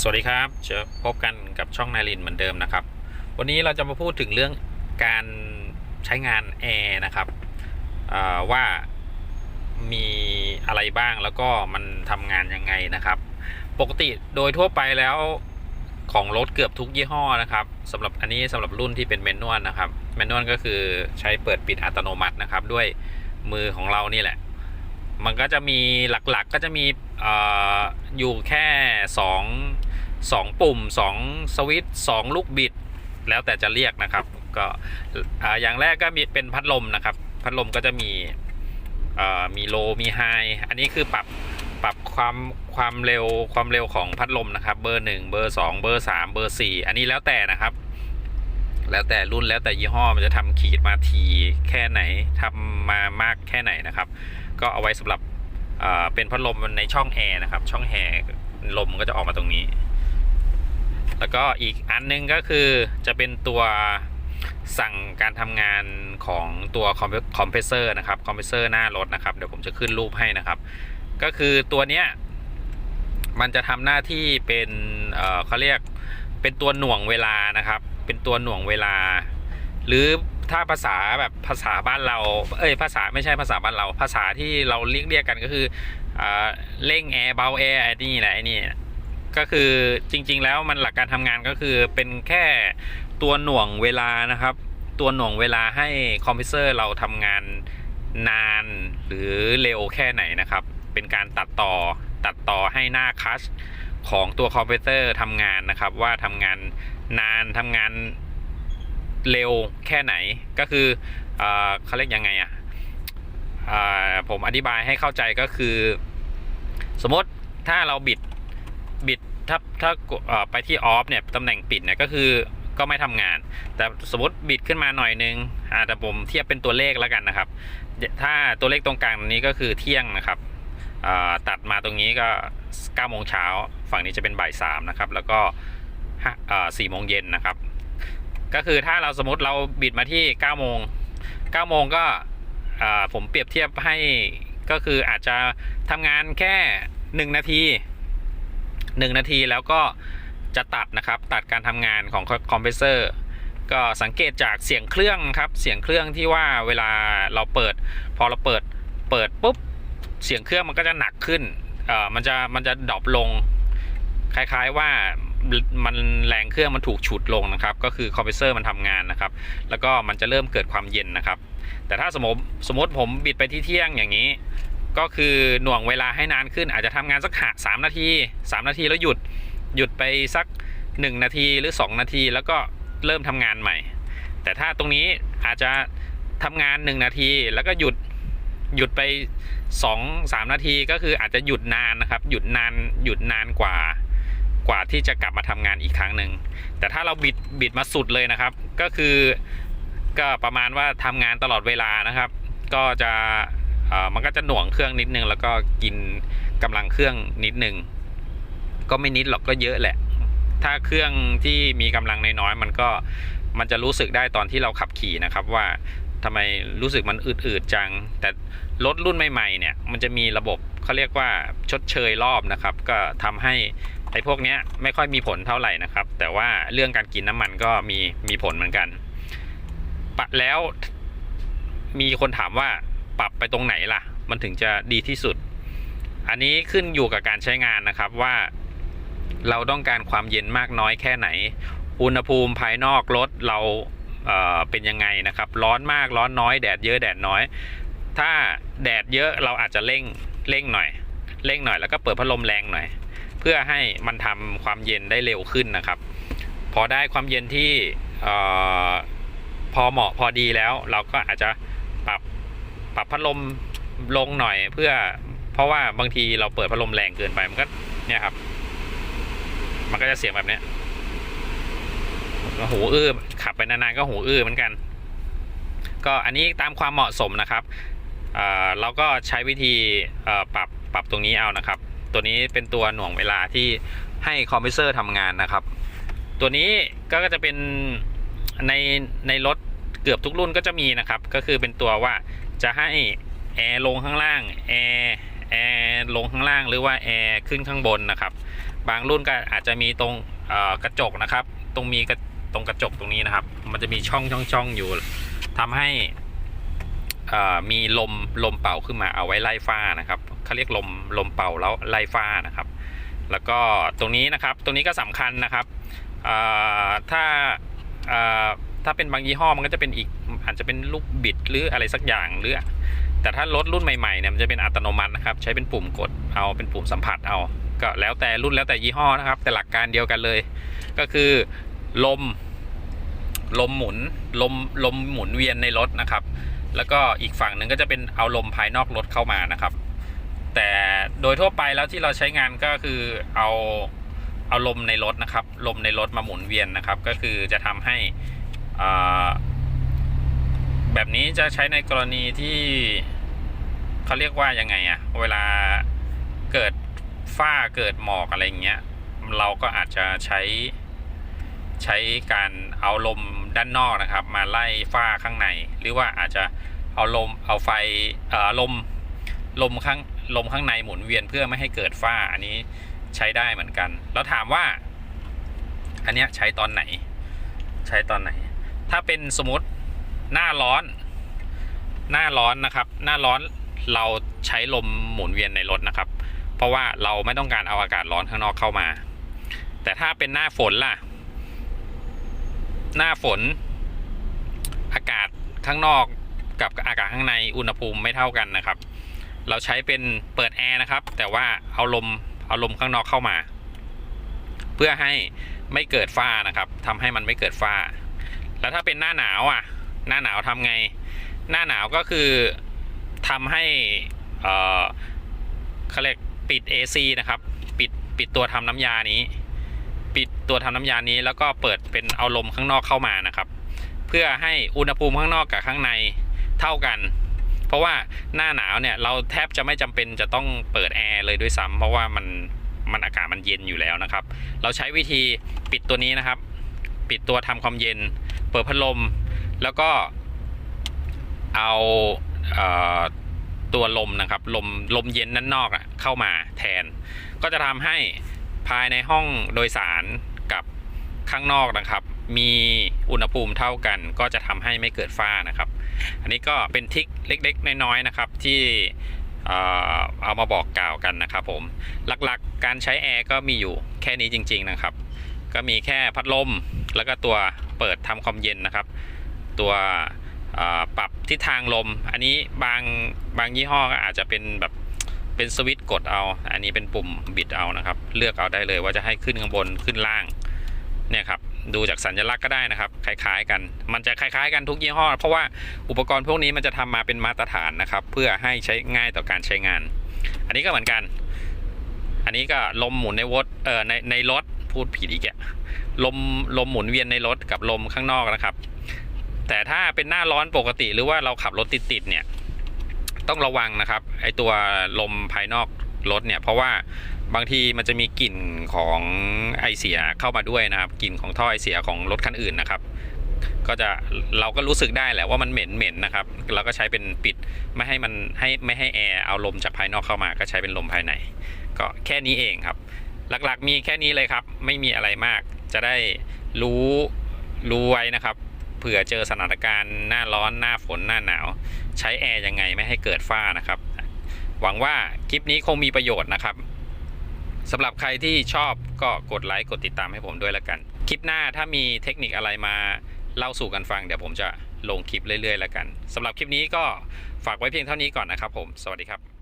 สวัสดีครับเจอพบกันกับช่องนายลินเหมือนเดิมนะครับ วันนี้เราจะมาพูดถึงเรื่องการใช้งานแอร์นะครับว่ามีอะไรบ้างแล้วก็มันทำงานยังไงนะครับ ปกติโดยทั่วไปแล้วของรถเกือบทุกยี่ห้อนะครับสำหรับอันนี้สำหรับรุ่นที่เป็นแมนนวลนะครับแมนนวลก็คือใช้เปิดปิดอัตโนมัตินะครับ ด้วยมือของเรานี่แหละ มันก็จะมีหลักๆก็จะมีอออยู่แค่ 2 2 ปุ่ม 2 สวิตช์2ลูกบิด แล้วแต่จะเรียกนะครับ ก็อย่างแรกก็มีเป็นพัดลมนะครับ พัดลมก็จะมีมีโลมีไฮอันนี้คือปรับปรับความความเร็วความเร็วของพัดลมนะครับ เบอร์ 1 เบอร์ 2 เบอร์ 3 เบอร์ 4 อันนี้แล้วแต่นะครับ แล้วแต่รุ่นแล้วแต่ยี่ห้อมันจะทำขีดมาทีแค่ไหนทำมามากแค่ไหนนะครับ ก็เอาไว้สำหรับเเป็นพัดลมในช่องแอร์นะครับ ช่องแอร์ลมก็จะออกมาตรงนี้ แล้วก็อีกอันนึงก็คือจะเป็นตัวสั่งการทำงานของตัวคอมเพรสเซอร์นะครับคอมเพรสเซอร์หน้ารถนะครับเดี๋ยวผมจะขึ้นรูปให้นะครับ ก็คือตัวเนี้ยมันจะทำหน้าที่เป็นเเขาเรียกเป็นตัวหน่วงเวลานะครับ เป็นตัวหน่วงเวลา หรือถ้าภาษาแบบภาษาบ้านเราเอ้ยภาษาไม่ใช่ภาษาบ้านเรา ภาษาที่เราเรียกเรียกกันก็คืออ่าเร่งแอร์เบาแอร์ไอ้นี่แหละไอ้นี่ ก็คือจริง ๆ แล้วมันหลักการทำงานก็คือเป็นแค่ตัวหน่วงเวลานะครับ ตัวหน่วงเวลาให้คอมพิวเซอร์เราทำงานนานหรือเร็วแค่ไหนนะครับ เป็นการตัดต่อตัดต่อให้หน้าคัชของตัวคอมพิวเตอร์ทำงานนะครับ ว่าทำงานนานทำงานเร็วแค่ไหนก็คือเอเขาเรียกยังไงอะอะผมอธิบายให้เข้าใจก็คือ สมมติถ้าเราบิด บิดถ้าถ้าไปที่ออฟเนี่ยตำแหน่งปิดเนี่ยก็คือก็ไม่ทำงาน แต่สมมติบิดขึ้นมาหน่อยนึงอ่าแต่ผมเทียบเป็นตัวเลขแล้วกันนะครับ ถ้าตัวเลขตรงกลางนี้ก็คือเที่ยงนะครับตัดมาตรงนี้ก็9โมงเช้าฝั่งนี้จะเป็นบ่ายสามนะครับ แล้วก็4โมงเย็นนะครับ ก็คือถ้าเราสมมติเราบิดมาที่9โมง9โมงก็ผมเปรียบเทียบให้ก็คืออาจจะทำงานแค่ 1 นาที 1 นาทีแล้วก็จะตัดนะครับ ตัดการทำงานของคอมเพรสเซอร์ก็สังเกตจากเสียงเครื่องครับ เสียงเครื่องที่ว่าเวลาเราเปิด พอเราเปิดเปิดปุ๊บเสียงเครื่องมันก็จะหนักขึ้นเอ่อมันจะมันจะดรอปลง คล้ายๆว่ามันแรงเครื่องมันถูกฉุดลงนะครับ ก็คือคอมเพรสเซอร์มันทำงานนะครับ แล้วก็มันจะเริ่มเกิดความเย็นนะครับ แต่ถ้าสมมติสมมติผมบิดไปที่เที่ยงอย่างนี้ ก็คือหน่วงเวลาให้นานขึ้น อาจจะทำงานสักสามนาทีสามนาทีแล้วหยุดหยุดไปสัก 1 นาทีหรือ 2 นาที แล้วก็เริ่มทำงานใหม่ แต่ถ้าตรงนี้อาจจะทำงาน 1 นาทีแล้วก็หยุดหยุดไป 2 3 นาทีก็คืออาจจะหยุดนานนะครับ หยุดนานหยุดนานกว่ากว่าที่จะกลับมาทำงานอีกครั้งหนึ่งแต่ถ้าเราบิดบิดมาสุดเลยนะครับ ก็คือก็ประมาณว่าทำงานตลอดเวลานะครับ ก็จะ มันก็จะหน่วงเครื่องนิดนึง แล้วก็กินกำลังเครื่องนิดนึง ก็ไม่นิดหรอกก็เยอะแหละ ถ้าเครื่องที่มีกำลังน้อยๆมันก็มันจะรู้สึกได้ตอนที่เราขับขี่นะครับว่าทำไมรู้สึกมันอืดๆจัง แต่รถรุ่นใหม่ๆเนี่ยมันจะมีระบบเขาเรียกว่าชดเชยรอบนะครับ ก็ทำให้ไอ้พวกเนี้ยไม่ค่อยมีผลเท่าไหร่นะครับ แต่ว่าเรื่องการกินน้ำมันก็มีมีผลเหมือนกันปะแล้วมีคนถามว่า ปรับไปตรงไหนล่ะ มันถึงจะดีที่สุด อันนี้ขึ้นอยู่กับการใช้งานนะครับว่า เราต้องการความเย็นมากน้อยแค่ไหน อุณหภูมิภายนอกรถเราเเป็นยังไงนะครับ ร้อนมากร้อนน้อยแดดเยอะแดดน้อย ถ้าแดดเยอะเราอาจจะเร่งเร่งหน่อยเร่งหน่อยแล้วก็เปิดพัดลมแรงหน่อย เพื่อให้มันทำความเย็นได้เร็วขึ้นนะครับ พอได้ความเย็นที่อพอเหมาะพอดีแล้ว เราก็อาจจะปรับ ปรับพัดลมลงหน่อยเพื่อ เพราะว่าบางทีเราเปิดพัดลมแรงเกินไปมันก็เนี่ยครับ มันก็จะเสียงแบบเนี้ยหูอื้อขับไปนานๆก็หูอื้อเหมือนกัน ก็อันนี้ตามความเหมาะสมนะครับเเราก็ใช้วิธีปรับปรับตรงนี้เอานะครับ ตัวนี้เป็นตัวหน่วงเวลาที่ให้คอมพิวเซอร์ทำงานนะครับ ตัวนี้ก็จะเป็นในในรถเกือบทุกรุ่นก็จะมีนะครับ ก็คือเป็นตัวว่า จะให้แอร์ลงข้างล่างแอร์แอร์ลงข้างล่างหรือว่าแอร์ขึ้นข้างบนนะครับ บางรุ่นก็อาจจะมีตรงกระจกนะครับ ตรงมีกระตรงกระจกตรงนี้นะครับ มันจะมีช่องช่องช่องอยู่ทำให้มีลมลมเป่าขึ้นมาเอาไว้ไล่ฟ้านะครับเขาเรียกลมลมเป่าแล้วไล่ฟ้านะครับ แล้วก็ตรงนี้นะครับตรงนี้ก็สำคัญนะครับถ้าถ้าเป็นบางยี่ห้อมันก็จะเป็นอีก อาจจะเป็นลูกบิดหรืออะไรสักอย่างหรือ แต่ถ้ารถรุ่นใหม่ๆเนี่ยมันจะเป็นอัตโนมัตินะครับใช้เป็นปุ่มกดเอาเป็นปุ่มสัมผัสเอาก็แล้วแต่รุ่นแล้วแต่ยี่ห้อนะครับ แต่หลักการเดียวกันเลย ก็คือลมลมหมุนลมลมหมุนเวียนในรถนะครับ แล้วก็อีกฝั่งหนึ่งก็จะเป็นเอาลมภายนอกรถเข้ามานะครับ แต่โดยทั่วไปแล้วที่เราใช้งานก็คือเอาเอาลมในรถนะครับ ลมในรถมาหมุนเวียนนะครับ ก็คือจะทำให้อ่า แบบนี้จะใช้ในกรณีที่เขาเรียกว่ายังไงอะเวลาเกิดฝ้าเกิดหมอกอะไรอย่างเงี้ย เราก็อาจจะใช้ใช้การเอาลมด้านนอกนะครับ มาไล่ฝ้าข้างใน หรือว่าอาจจะเอาลมเอาไฟเอ่อลมลมข้างลมข้างในหมุนเวียนเพื่อไม่ให้เกิดฝ้าอันนี้ใช้ได้เหมือนกัน แล้วถามว่า อันเนี้ยใช้ตอนไหน ใช้ตอนไหน ถ้าเป็นสมมติ หน้าร้อน หน้าร้อนนะครับ หน้าร้อนเราใช้ลมหมุนเวียนในรถนะครับ เพราะว่าเราไม่ต้องการเอาอากาศร้อนข้างนอกเข้ามา แต่ถ้าเป็นหน้าฝนล่ะ หน้าฝน อากาศข้างนอกกับอากาศข้างในอุณหภูมิไม่เท่ากันนะครับ เราใช้เป็นเปิดแอร์นะครับ แต่ว่าเอาลมเอาลมข้างนอกเข้ามา เพื่อให้ไม่เกิดฝ้านะครับทำให้มันไม่เกิดฝ้า แล้วถ้าเป็นหน้าหนาวอะ หน้าหนาวทำไง หน้าหนาวก็คือทำให้เอ่อเขาเรียกปิด AC นะครับ ปิดปิดตัวทำน้ำยานี้ ปิดตัวทำน้ำยานี้แล้วก็เปิดเป็นเอาลมข้างนอกเข้ามานะครับ เพื่อให้อุณหภูมิข้างนอกกับข้างในเท่ากันเพราะว่าหน้าหนาวเนี่ยเราแทบจะไม่จำเป็นจะต้องเปิดแอร์เลยด้วยซ้ำเพราะว่ามันมันอากาศมันเย็นอยู่แล้วนะครับ เราใช้วิธีปิดตัวนี้นะครับ ปิดตัวทำความเย็น เปิดพัดลม แล้วก็เอาเอ่อตัวลมนะครับ ลมลมเย็นด้านนอกอะเข้ามาแทน ก็จะทำให้ภายในห้องโดยสารกับข้างนอกนะครับ มีอุณหภูมิเท่ากัน ก็จะทำให้ไม่เกิดฝ้านะครับ อันนี้ก็เป็นทิคเล็ก ๆ น้อยๆนะครับที่เอ่อเอามาบอกกล่าวกันนะครับผมหลักๆการใช้แอร์ก็มีอยู่แค่นี้จริง ๆนะครับ ก็มีแค่พัดลมแล้วก็ตัวเปิดทำความเย็นนะครับ ตัวปรับทิศทางลม อันนี้บางบางยี่ห้อก็อาจจะเป็นแบบเป็นสวิตช์กดเอา อันนี้เป็นปุ่มบิดเอานะครับ เลือกเอาได้เลยว่าจะให้ขึ้นข้างบนขึ้นล่างเนี่ยครับดูจากสัญลักษณ์ก็ได้นะครับ คล้าย ๆ กัน มันจะคล้าย ๆ กันทุกยี่ห้อ เพราะว่าอุปกรณ์พวกนี้มันจะทำมาเป็นมาตรฐานนะครับ เพื่อให้ใช้ง่ายต่อการใช้งาน อันนี้ก็เหมือนกัน อันนี้ก็ลมหมุนในวดเอ่อในในรถพูดผิดอีกอะลมลมหมุนเวียนในรถกับลมข้างนอกนะครับ แต่ถ้าเป็นหน้าร้อนปกติหรือว่าเราขับรถติดๆเนี่ยต้องระวังนะครับ ไอตัวลมภายนอกรถเนี่ย เพราะว่าบางทีมันจะมีกลิ่นของไอเสียเข้ามาด้วยนะครับกลิ่นของท่อไอเสียของรถคันอื่นนะครับ ก็จะเราก็รู้สึกได้แหละว่ามันเหม็นเหม็นนะครับ เราก็ใช้เป็นปิดไม่ให้มันให้ไม่ให้แอร์เอาลมจากภายนอกเข้ามา ก็ใช้เป็นลมภายใน ก็แค่นี้เองครับ หลักๆมีแค่นี้เลยครับ ไม่มีอะไรมาก จะได้รู้รู้ไว้นะครับ เผื่อเจอสถานการณ์หน้าร้อนหน้าฝนหน้าหนาว ใช้แอร์ยังไงไม่ให้เกิดฝ้านะครับ หวังว่าคลิปนี้คงมีประโยชน์นะครับสำหรับใครที่ชอบก็กดไลค์กดติดตามให้ผมด้วยแล้วกัน คลิปหน้าถ้ามีเทคนิคอะไรมาเล่าสู่กันฟังเดี๋ยวผมจะลงคลิปเรื่อยๆแล้วกันสำหรับคลิปนี้ก็ฝากไว้เพียงเท่านี้ก่อนนะครับผม สวัสดีครับ